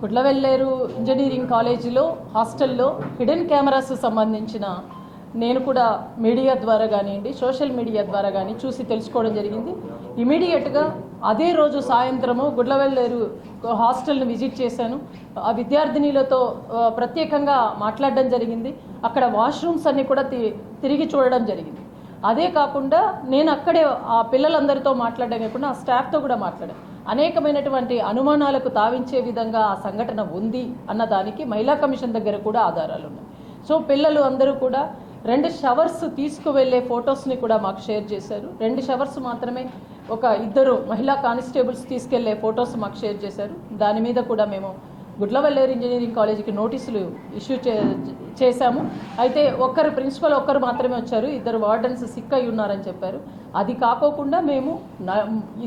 గుడ్లవెల్లేరు engineering కాలేజీలో హాస్టల్లో hidden cameras సంబంధించిన నేను కూడా మీడియా ద్వారా కానివ్వండి సోషల్ మీడియా ద్వారా కానీ చూసి తెలుసుకోవడం జరిగింది. ఇమీడియట్గా అదే రోజు సాయంత్రము గుడ్లవెల్లేరు హాస్టల్ని విజిట్ చేశాను. ఆ విద్యార్థినిలతో ప్రత్యేకంగా మాట్లాడడం జరిగింది. అక్కడ వాష్రూమ్స్ అన్ని కూడా తి- తిరిగి చూడడం జరిగింది. అదే కాకుండా నేను అక్కడే ఆ పిల్లలందరితో మాట్లాడడం కాకుండా ఆ స్టాఫ్తో కూడా మాట్లాడాను. అనేకమైనటువంటి అనుమానాలకు తావించే విధంగా ఆ సంఘటన ఉంది అన్న దానికి మహిళా కమిషన్ దగ్గర కూడా ఆధారాలు ఉన్నాయి. సో పిల్లలు అందరూ కూడా రెండు షవర్స్ తీసుకువెళ్ళే ఫొటోస్ని కూడా మాకు షేర్ చేశారు. రెండు షవర్స్ మాత్రమే ఒక ఇద్దరు మహిళా కానిస్టేబుల్స్ తీసుకెళ్ళే ఫొటోస్ మాకు షేర్ చేశారు. దాని మీద కూడా మేము గుడ్లవల్లేరు ఇంజనీరింగ్ కాలేజీకి నోటీసులు ఇష్యూ చే చేశాము. అయితే ఒక్కరు ప్రిన్సిపల్ ఒక్కరు మాత్రమే వచ్చారు. ఇద్దరు వార్డెన్స్ సిక్ అయి ఉన్నారని చెప్పారు. అది కాకోకుండా మేము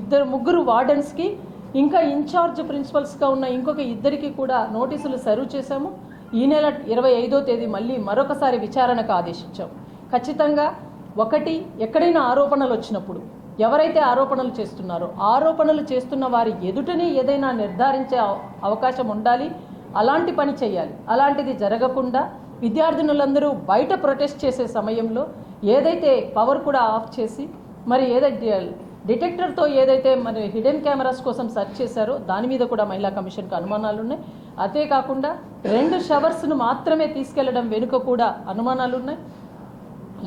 ఇద్దరు ముగ్గురు వార్డెన్స్కి ఇంకా ఇన్ఛార్జ్ ప్రిన్సిపల్స్గా ఉన్న ఇంకొక ఇద్దరికి కూడా నోటీసులు సర్వ్ చేశాము. ఈ నెల ఇరవై ఐదో తేదీ మళ్ళీ మరొకసారి విచారణకు ఆదేశించాం ఖచ్చితంగా ఒకటి ఎక్కడైనా ఆరోపణలు వచ్చినప్పుడు ఎవరైతే ఆరోపణలు చేస్తున్నారో ఆరోపణలు చేస్తున్న వారి ఎదుటనే ఏదైనా నిర్ధారించే అవ- అవకాశం ఉండాలి. అలాంటి పని చేయాలి. అలాంటిది జరగకుండా విద్యార్థినులందరూ బయట ప్రొటెస్ట్ చేసే సమయంలో ఏదైతే పవర్ కూడా ఆఫ్ చేసి మరి ఏదైతే డిటెక్టర్తో ఏదైతే మరి హిడెన్ కెమెరాస్ కోసం సెర్చ్ చేశారో దాని మీద కూడా మహిళా కమిషన్కి అనుమానాలు ఉన్నాయి అదే కాకుండా రెండు షవర్స్ను మాత్రమే తీసుకెళ్ళడం వెనుక కూడా అనుమానాలు ఉన్నాయి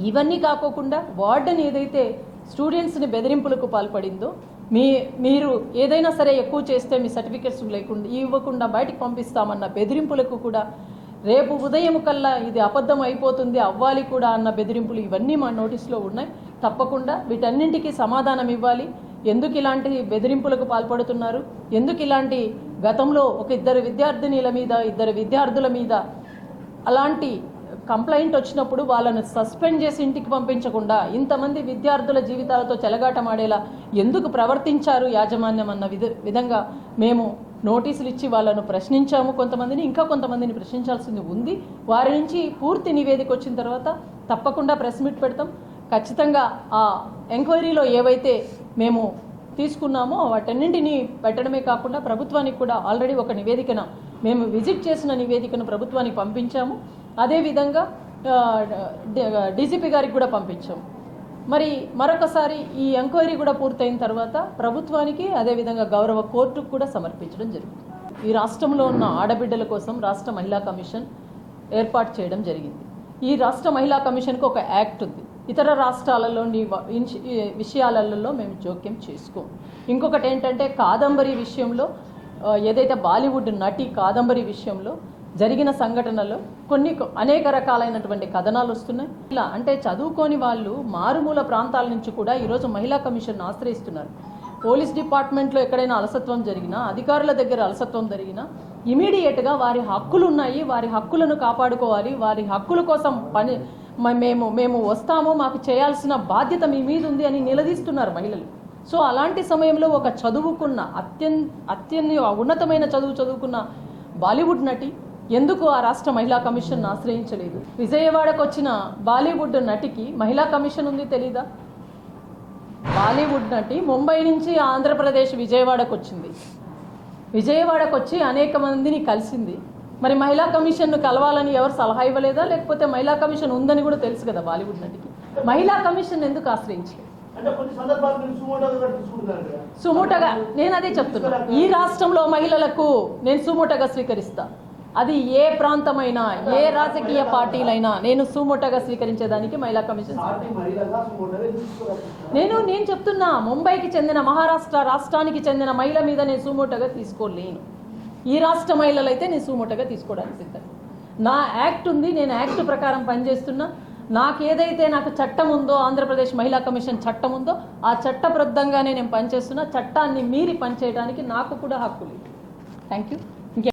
ఇవన్నీ కాకోకుండా వార్డెన్ ఏదైతే స్టూడెంట్స్ని బెదిరింపులకు పాల్పడిందో మీ మీరు ఏదైనా సరే ఎక్కువ చేస్తే మీ సర్టిఫికెట్స్ లేకుండా ఇవ్వకుండా బయటకు పంపిస్తామన్న బెదిరింపులకు కూడా రేపు ఉదయం కల్లా ఇది అబద్ధం అయిపోతుంది అవ్వాలి కూడా అన్న బెదిరింపులు ఇవన్నీ మా నోటీస్లో ఉన్నాయి. తప్పకుండా వీటన్నింటికీ సమాధానం ఇవ్వాలి. ఎందుకు ఇలాంటి బెదిరింపులకు పాల్పడుతున్నారు? ఎందుకు ఇలాంటి గతంలో ఒక ఇద్దరు విద్యార్థినిల మీద ఇద్దరు విద్యార్థుల మీద అలాంటి కంప్లైంట్ వచ్చినప్పుడు వాళ్ళను సస్పెండ్ చేసి ఇంటికి పంపించకుండా ఇంతమంది విద్యార్థుల జీవితాలతో చెలగాటమాడేలా ఎందుకు ప్రవర్తించారు యాజమాన్యం అన్న విధ విధంగా మేము నోటీసులు ఇచ్చి వాళ్ళను ప్రశ్నించాము. కొంతమందిని ఇంకా కొంతమందిని ప్రశ్నించాల్సింది ఉంది. వారి నుంచి పూర్తి నివేదిక వచ్చిన తర్వాత తప్పకుండా ప్రెస్ మీట్ పెడతాం. ఖచ్చితంగా ఆ ఎంక్వైరీలో ఏవైతే మేము తీసుకున్నామో వాటన్నింటినీ పెట్టడమే కాకుండా ప్రభుత్వానికి కూడా ఆల్రెడీ ఒక నివేదికన మేము విజిట్ చేసిన నివేదికను ప్రభుత్వానికి పంపించాము. అదేవిధంగా డీజీపీ గారికి కూడా పంపించాం. మరి మరొకసారి ఈ ఎంక్వైరీ కూడా పూర్తయిన తర్వాత ప్రభుత్వానికి అదేవిధంగా గౌరవ కోర్టుకు కూడా సమర్పించడం జరుగుతుంది. ఈ రాష్ట్రంలో ఉన్న ఆడబిడ్డల కోసం రాష్ట్ర మహిళా కమిషన్ ఏర్పాటు చేయడం జరిగింది. ఈ రాష్ట్ర మహిళా కమిషన్కి ఒక యాక్ట్ ఉంది. ఇతర రాష్ట్రాలలోని విషయాలలో మేము జోక్యం చేసుకోం. ఇంకొకటి ఏంటంటే కాదంబరి విషయంలో ఏదైతే బాలీవుడ్ నటి కాదంబరి విషయంలో జరిగిన సంఘటనలో కొన్ని అనేక రకాలైనటువంటి కథనాలు వస్తున్నాయి. ఇలా అంటే చదువుకోని వాళ్ళు మారుమూల ప్రాంతాల నుంచి కూడా ఈరోజు మహిళా కమిషన్ ఆశ్రయిస్తున్నారు. పోలీస్ డిపార్ట్మెంట్లో ఎక్కడైనా అలసత్వం జరిగినా అధికారుల దగ్గర అలసత్వం జరిగినా ఇమీడియట్గా వారి హక్కులు ఉన్నాయి వారి హక్కులను కాపాడుకోవాలి. వారి హక్కుల కోసం పని మేము మేము వస్తాము. మాకు చేయాల్సిన బాధ్యత మీ మీద ఉంది అని నిలదీస్తున్నారు మహిళలు. సో అలాంటి సమయంలో ఒక చదువుకున్న అత్యన్ అత్యంత ఉన్నతమైన చదువు చదువుకున్న బాలీవుడ్ నటి ఎందుకు ఆ రాష్ట్ర మహిళా కమిషన్ ఆశ్రయించలేదు? విజయవాడకు వచ్చిన బాలీవుడ్ నటికి మహిళా కమిషన్ ఉంది తెలీదా? బాలీవుడ్ నటి ముంబై నుంచి ఆంధ్రప్రదేశ్ విజయవాడకు వచ్చింది విజయవాడకు వచ్చి అనేక మందిని కలిసింది. మరి మహిళా కమిషన్ను కలవాలని ఎవరు సలహా ఇవ్వలేదా? లేకపోతే మహిళా కమిషన్ ఉందని కూడా తెలుసు కదా బాలీవుడ్ నటికి. మహిళా కమిషన్ ఎందుకు ఆశ్రయించలేదు? సుమోటోగా నేను అదే చెప్తున్నా. ఈ రాష్ట్రంలో మహిళలకు నేను సుమూటగా స్వీకరిస్తా. అది ఏ ప్రాంతమైనా ఏ రాజకీయ పార్టీలైనా నేను సుమూటగా స్వీకరించేదానికి మహిళా కమిషన్ నేను నేను చెప్తున్నా ముంబైకి చెందిన మహారాష్ట్ర రాష్ట్రానికి చెందిన మహిళ మీద నేను సుమోటగా తీసుకోలేను. ఈ రాష్ట్ర మహిళలైతే నేను సుమోటగా తీసుకోవడానికి సిద్ధం. నా యాక్ట్ ఉంది నేను యాక్ట్ ప్రకారం పనిచేస్తున్నా. నాకు ఏదైతే నాకు చట్టం ఉందో ఆంధ్రప్రదేశ్ మహిళా కమిషన్ చట్టం ఉందో ఆ చట్టబద్ధంగానే నేను పనిచేస్తున్నా. చట్టాన్ని మీరి పనిచేయడానికి నాకు కూడా హక్కు లేదు. Thank you